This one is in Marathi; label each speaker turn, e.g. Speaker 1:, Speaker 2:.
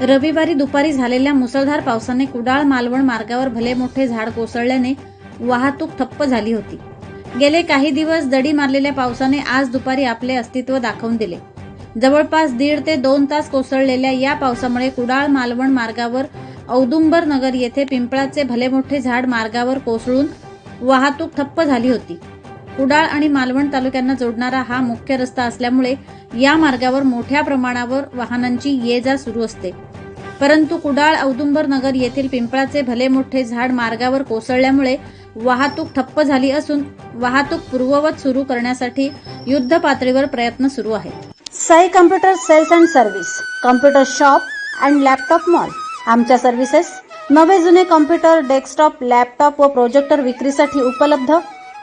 Speaker 1: रविवारी दुपारी झालेल्या मुसळधार पावसाने कुडाळ मालवण मार्गावर भले मोठे झाड कोसळल्याने वाहतूक ठप्प झाली होती. गेले काही दिवस दडी मारलेल्या पावसाने आज दुपारी आपले अस्तित्व दाखवून दिले. जवळपास दीड ते दोन तास कोसळलेल्या या पावसामुळे कुडाळ मालवण मार्गावर औदुंबर नगर येथे पिंपळाचे भले मोठे झाड मार्गावर कोसळून वाहतूक ठप्प झाली होती. कुडाळ आणि मालवण तालुक्यांना जोडणारा हा मुख्य रस्ता असल्यामुळे या मार्गावर मोठ्या प्रमाणावर वाहनांची ये जा सुरू असते. परंतु कुडाळ औदुंबर नगर येथील पिंपळाचे भले मोठे झाड मार्गावर कोसळल्यामुळे वाहतूक ठप्प झाली असून वाहतूक पूर्ववत सुरू करण्यासाठी युद्ध पातळीवर प्रयत्न सुरू आहेत. Sai computer sales and service computer shop and laptop mall. आमच्या सर्व्हिसेस नवे जुने कम्प्युटर डेस्कटॉप लॅपटॉप व प्रोजेक्टर विक्रीसाठी उपलब्ध